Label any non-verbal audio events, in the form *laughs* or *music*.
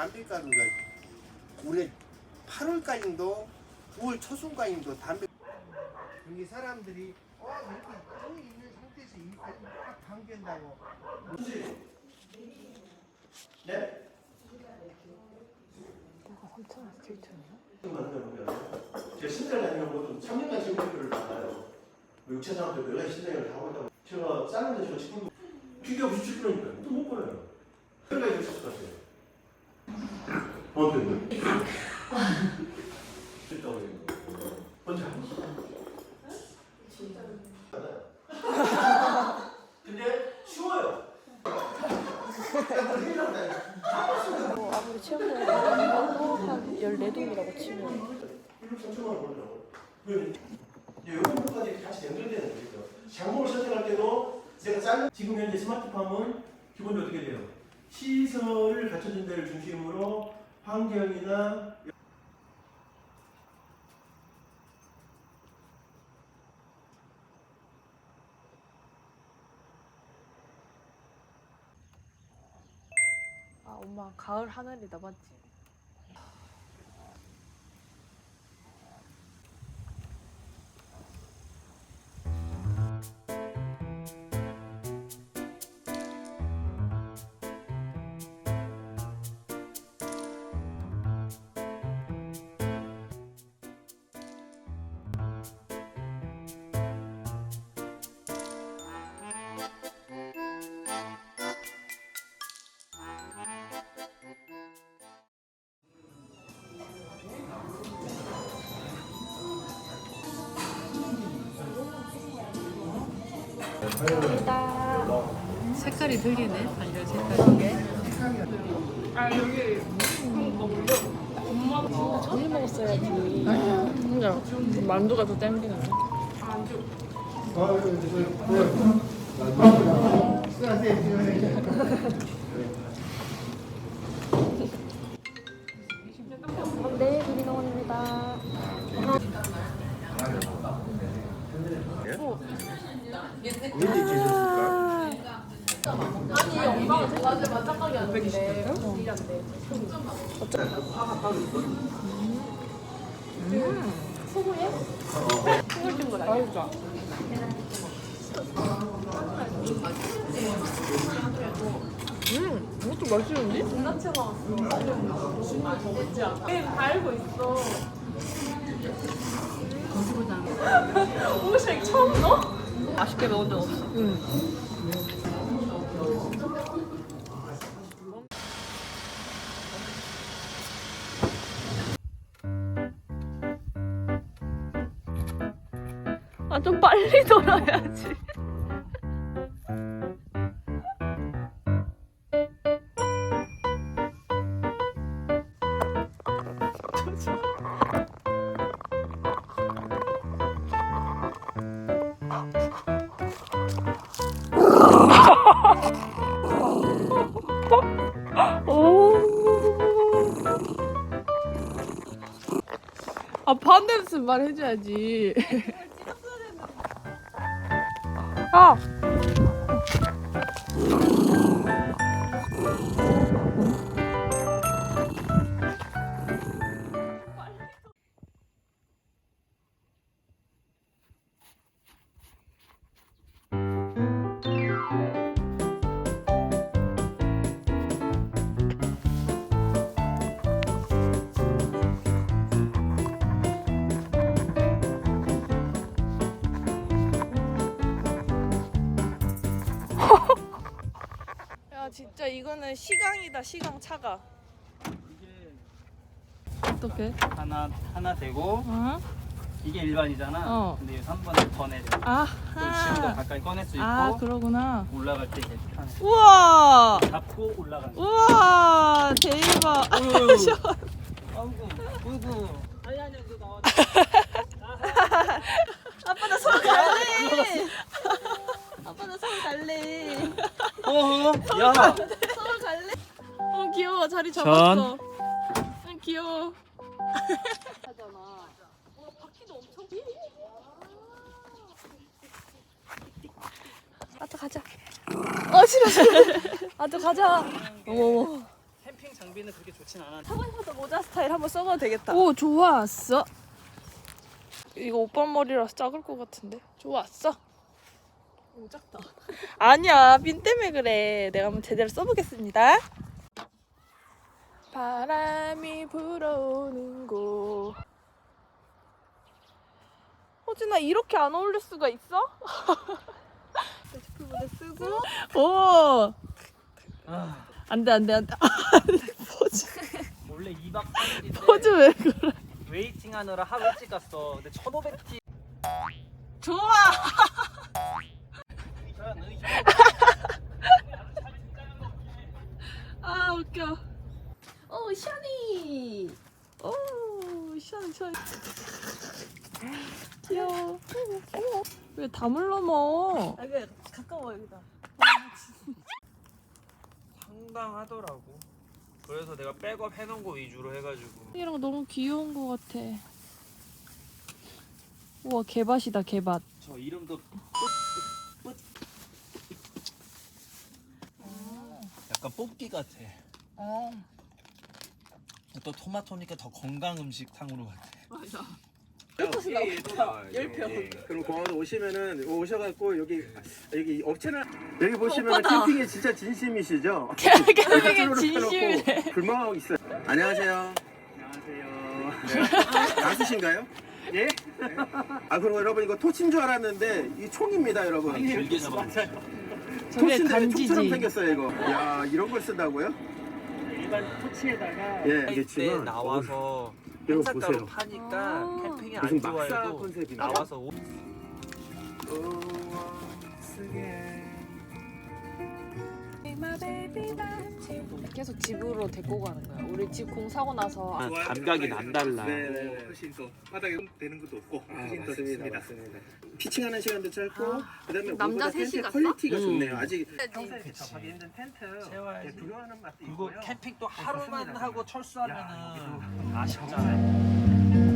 담배가루가 올해 8월까지도 9월 초순까지도 담배 여기 사람들이 어 이렇게 여기 있는 상태에서 이렇게 딱 감긴다고 네? 제 신장을 다니는 것도 3년간 신장을 받아요. 육체상한테 내가 신장을 다 하고 있다고. 제가 싸는데 제가 지금 피가 97%니까 또못 보여요. 이거 있을 것 같아요. 어떻게 됐다고 해요. 언제 한 근데 쉬워요. 뭐 아무리 체험관에도 한 14동이라고 치면 1억 3천만 원 벌죠. 왜? 요거까지 같이 연결되는 거죠. 장목을 선택할 때도 제가 짠 지금 현재 스마트팜은 기본적으로 어떻게 돼요? 시설을 갖춰진 데를 중심으로 환경이나 엄마 가을 하늘이다 맞지? 색깔이 들리네. 반려 색깔이. 전일 먹었어야지. 진짜 만두가 더 땡기네. 네, 음, 이것도 맛있는데? 달고 있어. 오색 처음 넣어? 맛있게 먹은 적 없어. 응. 아, 좀 빨리 돌아야지. 반대스 말해줘야지. 아. 이거는 시강이다 시강 차가. 어떻게? 하나 하나 되고 어? 이게 일반이잖아. 어. 근데 여기서 한 번에 더 내려. 그럼 지금도 아하. 가까이 꺼낼 수 있고 아 그러구나. 올라갈 때 이렇게 편해. 우와. 잡고 올라가는. 거. 우와 대박. *laughs* 아이고, 아이고. 아빠 잡았어. 응 귀여워. 하잖아. 와 바퀴도 엄청. 아또 가자. 어 싫어 싫어. 아또 가자. 어머 어머. 캠핑 장비는 그렇게 좋진 않아. 사과보다 모자 스타일 한번 써봐도 되겠다. 오 좋았어. 이거 오빠 머리라서 작을 것 같은데. 좋았어. 오 작다. 아니야 빈 때문에 그래. 내가 한번 제대로 써보겠습니다. 바람이 불어오는 곳. 호진아 이렇게 안 어울릴 수가 있어? *laughs* 데스크보드 쓰고. 오. 아, 안돼 안돼 안돼. *laughs* 포즈 원래 2박 3일인데 포즈 왜 그래? 웨이팅 하느라 하루 일찍 갔어. 근데 1,500티. 좋아. *laughs* 아 웃겨. 오 샤니. 오 샤니 샤니. 귀여워. 왜 담을 넘어? 아그 가까워 여기다. 상당하더라고. 그래서 내가 백업 해놓은 거 위주로 해가지고 이랑 너무 귀여운 것 같아. 우와 개밭이다 개밭. 저 이름도 약간 뽑기 같아. 어. 또 토마토니까 더 건강 음식탕으로 같아. 맞아. 그럼 공항에 오시면은 오셔갖고 여기 여기 업체는 여기 보시면 캠핑에 진짜 진심이시죠? *laughs* 캠핑에 진심이네. 불멍하고 있어요. 안녕하세요. 안녕하세요. 가수신가요? 예? 아 그럼 여러분 이거 토치인 줄 알았는데 이 총입니다 여러분. 길게 잡아. 토치인데 총처럼. 생겼어요 이거. 야 이런 걸 쓴다고요? 일반 토치에다가 예때 알겠지만 나와서 이거 행사가로 보세요. 파니까 아. 캠핑이 무슨 안 막사 좋아해도 컨셉이 나와서 오- 계속 집으로 데리고 가는 거야. 우리 집 공 사고 나서 아, 감각이 남달라. 네네네. 훨씬 더 바닥에 되는 것도 없고 훨씬 더 좋습니다. 맞습니다. 피칭하는 시간도 짧고 그다음에 남자 셋이 텐트 갔어? 퀄리티가 음. 좋네요. 아직 평소에 접하기 힘든 텐트 세워야지. 예, 두려워하는 맛도 그리고 있고요. 캠핑 또 네, 하루만. 하고 야, 철수하면은 아쉽잖아요.